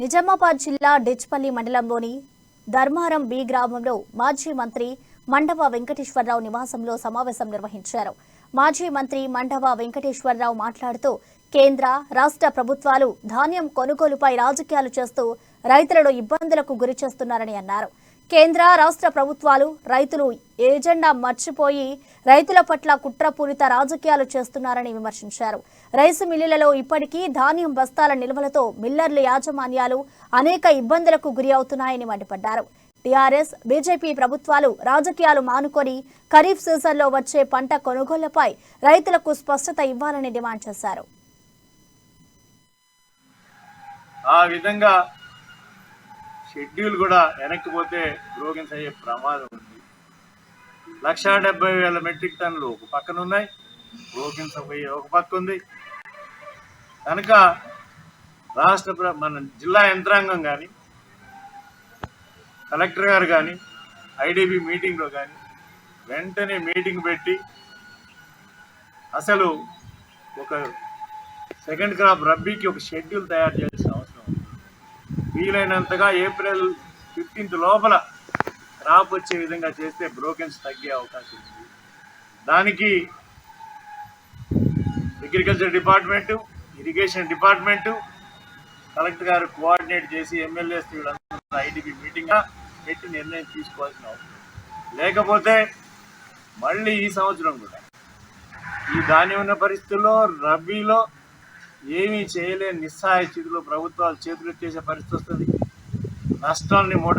నిజామాబాద్ జిల్లా డిచ్పల్లి మండలంలోని ధర్మారం బి గ్రామంలో మాజీ మంత్రి మండవ వెంకటేశ్వరరావు నివాసంలో సమావేశం నిర్వహించారు. మాజీ మంత్రి మండవ వెంకటేశ్వరరావు మాట్లాడుతూ కేంద్ర రాష్ట్ర ప్రభుత్వాలు ధాన్యం కొనుగోలుపై రాజకీయాలు చేస్తూ రైతులను ఇబ్బందులకు గురి చేస్తున్నారని అన్నారు. కేంద్ర రాష్ట్ర ప్రభుత్వాలు రైతులు ఏజెండా మర్చిపోయి రైతుల పట్ల కుట్రపూరిత రాజకీయాలు చేస్తున్నారని విమర్శించారు. రైసు మిల్లులలో ఇప్పటికీ ధాన్యం బస్తాల నిల్వలతో మిల్లర్ల యాజమాన్యాలు అనేక ఇబ్బందులకు గురి అవుతున్నాయని మండిపడ్డారు. టీఆర్ఎస్ బీజేపీ ప్రభుత్వాలు రాజకీయాలు మానుకొని ఖరీఫ్ సీజన్లో వచ్చే పంట కొనుగోళ్ళపై రైతులకు స్పష్టత ఇవ్వాలని డిమాండ్ చేశారు. ఆ విధంగా షెడ్యూల్ కూడా వెనక్కిపోతే బ్రోకెన్స్ అయ్యే ప్రమాదం ఉంది. లక్షా డెబ్బై వేల మెట్రిక్ టన్నులు ఒక పక్కన ఉన్నాయి. బ్రోకెన్స్ అయ్యే ఒక పక్క ఉంది. కనుక రాష్ట్ర ప్ర- మన జిల్లా యంత్రాంగం కానీ కలెక్టర్ గారు కానీ ఐడిబి మీటింగ్లో కానీ వెంటనే మీటింగ్ పెట్టి అసలు ఒక సెకండ్ క్రాప్ రబ్బీకి ఒక షెడ్యూల్ తయారు చేయాల్సిన అవసరం వీలైనంతగా ఏప్రిల్ ఫిఫ్టీన్త్ లోపల క్రాప్ వచ్చే విధంగా చేస్తే బ్రోకెన్స్ తగ్గే అవకాశం ఉంది. దానికి agriculture department irrigation department collector గారు కోఆర్డినేట్ చేసి ఎమ్మెల్యేస్ వీళ్ళందరూ ఐడిబి మీటింగ్గా పెట్టి నిర్ణయం తీసుకోవాల్సిన అవసరం లేకపోతే మళ్ళీ ఈ సంవత్సరం కూడా. ఈ దాని ఉన్న పరిస్థితుల్లో రబీలో ఏమీ చేయలేని నిస్సహాయ స్థితిలో ప్రభుత్వాలు చేతులు చేసే పరిస్థితి వస్తుంది. నష్టాలని మూట